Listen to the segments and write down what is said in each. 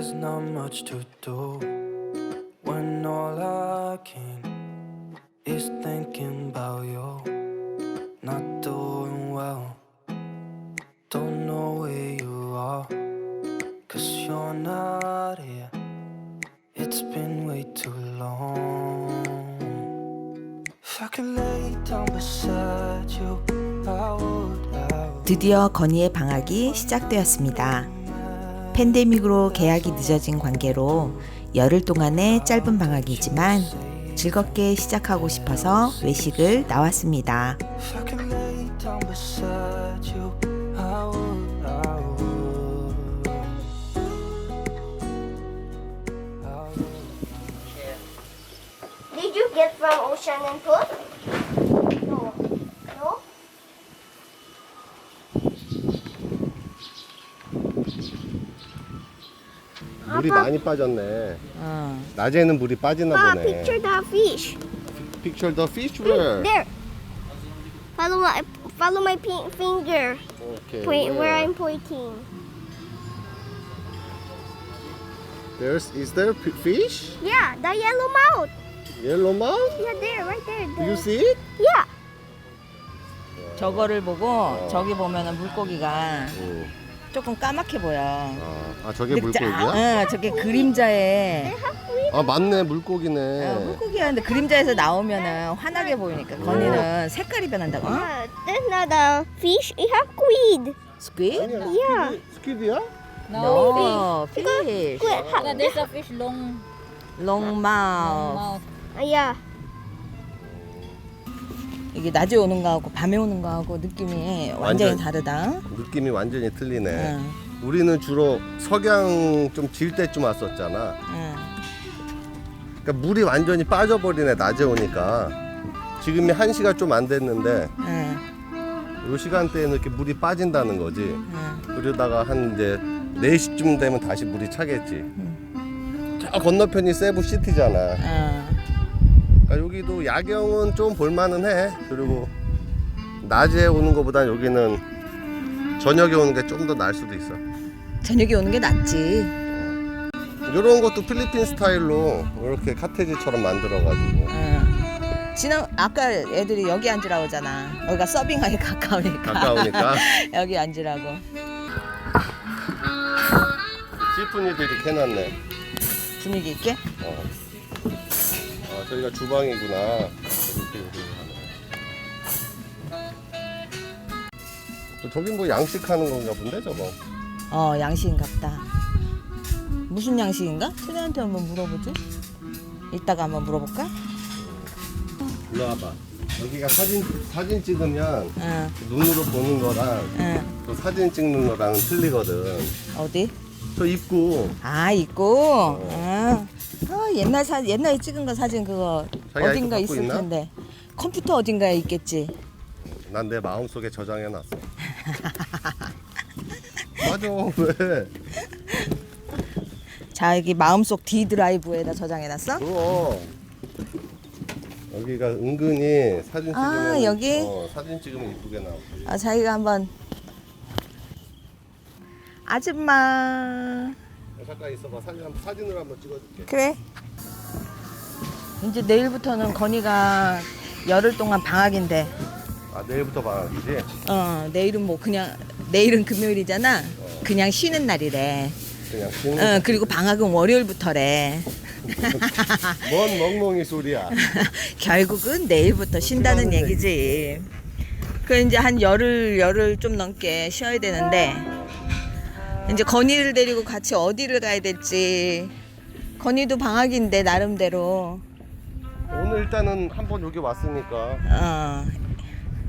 there's not much to do when all I can is thinking about you. Not doing well, don't know where you are, cause you're not here. It's been way too long. If I could lay down beside you, I would. 드디어 건희의 방학이 시작되었습니다. 팬데믹으로 개학이 늦어진 관계로 열흘 동안의 짧은 방학이지만 즐겁게 시작하고 싶어서 외식을 나왔습니다. No. No? 물이 많이 빠졌네. 낮에는 물이 빠지나 Papa, 보네. picture the fish. Picture the fish where? There. Follow my follow my pink finger. Okay. Point where I'm pointing. There's is there p- fish? Yeah, the yellow mouth. Yellow mouth? Yeah, there, right there. Do you The, see it? yeah. 저거를 보고 저기 보면은 물고기가 응. 조금 까맣게 보여. 아, 아 저게 근데 짜- 물고기야? 응, 저게 그림자에 아 맞네 물고기네. 어, 물고기였는데 그림자에서 나오면은 환하게 보이니까 건희는 색깔이 변한다고. 어? Uh, that's not a fish. It have squid. 스퀴드? 아니야. Yeah. 스퀴드, 스퀴드야? No, fish. Squid. Ha- Yeah, there's a fish long, long 롱마우. mouth. uh, yeah. 이게 낮에 오는 거하고 밤에 오는 거하고 느낌이 완전히 완전- 다르다. 느낌이 완전히 틀리네. 응, 우리는 주로 석양 좀 질 때쯤 왔었잖아. 응. 그러니까 물이 완전히 빠져버리네 낮에 오니까. 지금이 1시가 좀 안 됐는데 응, 이 시간대에는 이렇게 물이 빠진다는 거지. 응. 그러다가 한 이제 4시쯤 되면 다시 물이 차겠지. 저 건너편이 세부 시티잖아. 어. 그러니까 여기도 야경은 좀 볼만은 해. 그리고 낮에 오는 것보다 여기는 저녁에 오는 게 좀 더 나을 수도 있어. 저녁에 오는 게 낫지. 이런 것도 필리핀 스타일로 이렇게 카테지처럼 만들어가지고. 응. 지난 아까 애들이 여기 앉으라고 하잖아. 여기가 서빙하기 가까우니까. 가까우니까 여기 앉으라고. 시프니도 이렇게 해놨네. 분위기 있게. 어. 아, 저기가 주방이구나. 이렇게 이렇게 하네. 저긴 뭐 양식하는 건가 본데 저거. 어, 양식인갑다. 무슨 양식인가? 트레한테 한번 물어보지. 이따가 한번 물어볼까? 일로 와봐. 여기가 사진 사진 찍으면 응, 눈으로 보는 거랑 응. 또 사진 찍는 거랑은 틀리거든. 어디? 저 입구 아, 있고. 아, 아, 옛날 사 옛날에 찍은 거 사진 그거 자기 어딘가 갖고 있을 있나? 텐데. 컴퓨터 어딘가에 있겠지. 난 내 마음 속에 저장해 놨어. 맞아 왜? 자, 여기 마음속 D 드라이브에다 저장해놨어? 그럼 여기가 은근히 사진 찍으면 아, 여기? 어, 사진 찍으면 이쁘게 나오고. 아, 자기가 한번 아줌마 잠깐 있어봐. 사진 한 사진으로 한번 찍어줄게. 그래? 이제 내일부터는 건이가 열흘 동안 방학인데. 아 내일부터 방학이지? 어 내일은 뭐 그냥 내일은 금요일이잖아. 그냥 쉬는 날이래. 그냥 쉬는 어 그리고 방학은 월요일부터래. 뭔 멍멍이 소리야. 결국은 내일부터 쉰다는 얘기지. 그 이제 한 열흘 열흘 좀 넘게 쉬어야 되는데 이제 건이를 데리고 같이 어디를 가야 될지. 건이도 방학인데 나름대로. 오늘 일단은 한번 여기 왔으니까 어.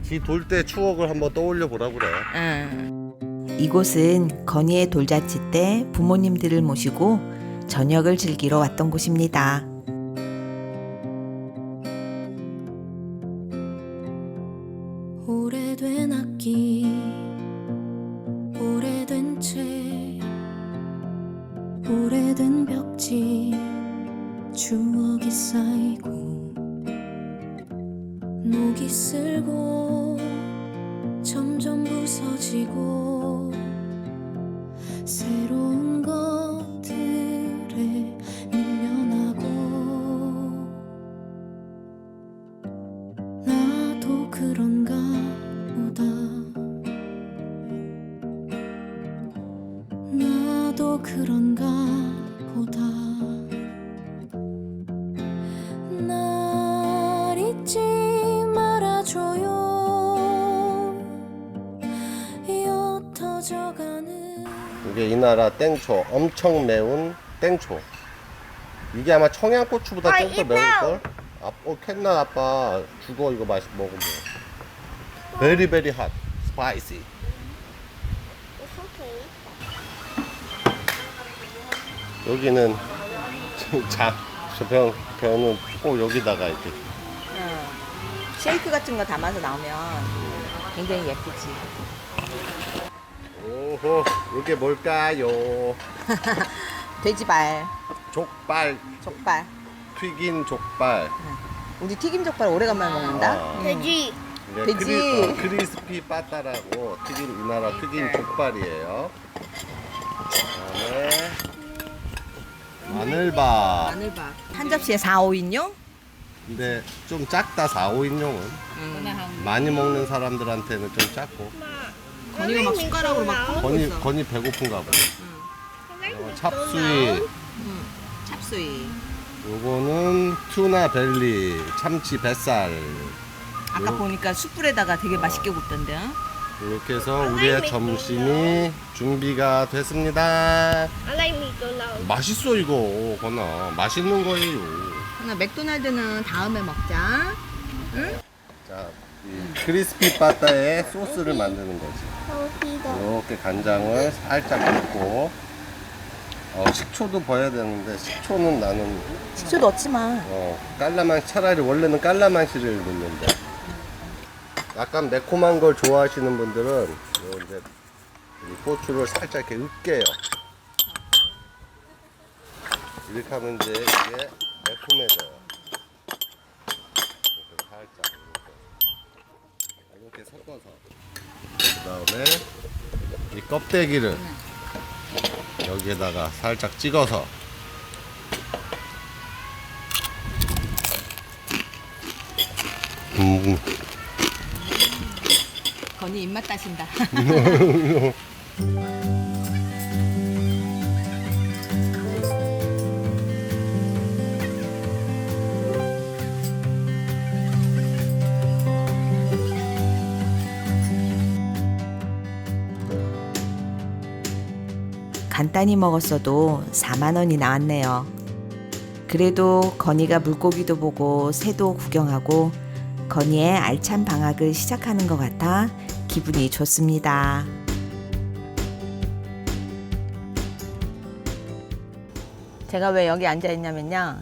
지 돌 때 추억을 한번 떠올려 보라 그래. 이곳은 건희의 돌잔치 때 부모님들을 모시고 저녁을 즐기러 왔던 곳입니다. 추억이 쌓이고 녹이 슬고 점점 부서지고 새로 이게 이 나라 땡초 엄청 매운 땡초 이게 아마 청양고추보다 아, 좀더 이뻐. 매울걸? 아, 어, 캔나 아빠 죽어 이거 맛 먹으면 베리 베리 핫 스파이시 It's okay. 여기는 자, 저 병 병은 꼭 여기다가 이렇게 어. 쉐이크 같은 거 담아서 나오면 굉장히 예쁘지. 오호 이게 뭘까요? 돼지발, 족발 족발. 튀긴 족발 우리 튀김 족발 오래간만에 먹는다. 아. 돼지. 이게 돼지. 크리, 어, 크리스피 빠따라고 튀긴 이 나라 튀긴 족발이에요 그다음에 마늘밥 마늘밥. 한 접시에 4, 5인용? 근데 좀 작다 4, 5인용은 음. 많이 먹는 사람들한테는 좀 작고 건이가 막 숟가락으로 막 퍼먹고 건이, 있어. 건이 배고픈가 보네 어, 찹수이 음. 찹수이. 요거는 투나 벨리 참치 뱃살 아까 요- 보니까 숯불에다가 되게 맛있게 굽던데. 요 이렇게 해서 우리의 점심이 준비가 됐습니다 I like McDonald's. 맛있어 이거 건아 맛있는 거예요 하나 맥도날드는 다음에 먹자. 자, 이 크리스피 바타에 소스를 만드는 거지 여기다. 이렇게 간장을 살짝 넣고 어, 식초도 버야 되는데 식초는 나는 식초 넣지 마. 어, 깔라만 차라리 원래는 깔라만시를 넣는데 약간 매콤한 걸 좋아하시는 분들은 요 이제 이 고추를 살짝 이렇게 으깨요. 이렇게 하면 이제 이게 매콤해져요. 이렇게 섞어서 그 다음에 이 껍데기를 여기에다가 살짝 찍어서 음, 건이 입맛 따신다. 간단히 먹었어도 4만 원이 나왔네요. 그래도 건이가 물고기도 보고 새도 구경하고 건이의 알찬 방학을 시작하는 것 같아 기분이 좋습니다. 제가 왜 여기 앉아 있냐면요.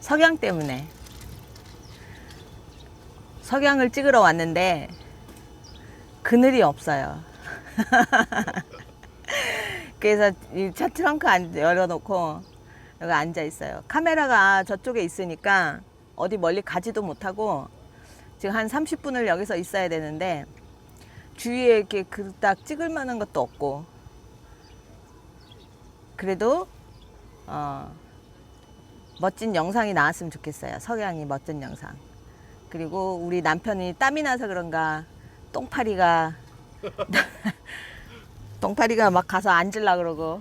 석양 때문에. 석양을 찍으러 왔는데 그늘이 없어요. 그래서 이 차 트렁크 안- 열어놓고 여기 앉아 있어요. 카메라가 저쪽에 있으니까 어디 멀리 가지도 못하고 지금 한 30분을 여기서 있어야 되는데 주위에 이렇게 그닥 찍을 만한 것도 없고 그래도 어, 멋진 영상이 나왔으면 좋겠어요. 석양이 멋진 영상. 그리고 우리 남편이 땀이 나서 그런가 똥파리가 똥파리가 막 가서 앉으려 그러고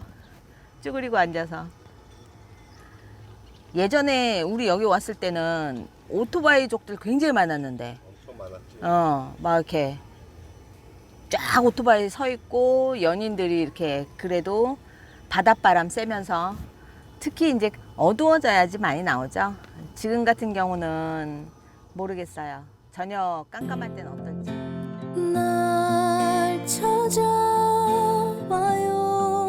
쭈그리고 앉아서 예전에 우리 여기 왔을 때는 오토바이족들 굉장히 많았는데 엄청 많았지. 어, 막 이렇게 쫙 오토바이 서 있고 연인들이 이렇게 그래도 바닷바람 쐬면서 특히 이제 어두워져야지 많이 나오죠. 지금 같은 경우는 모르겠어요. 전혀 깜깜할 때는 어떨지. 날 찾아 봐요.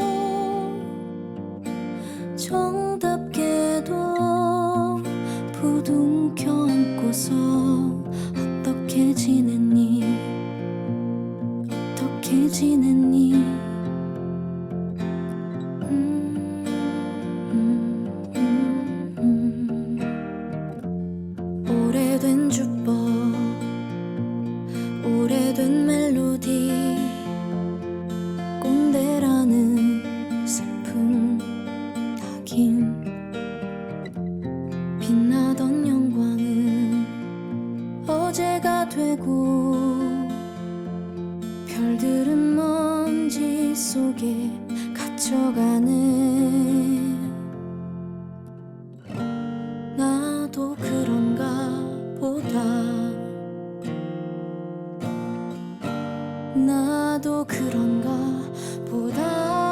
정답게도 부둥켜 안고서 어떻게 지냈니? 어떻게 지냈니? 빛나던 영광은 어제가 되고 별들은 먼지 속에 갇혀가네. 나도 그런가 보다. 나도 그런가 보다.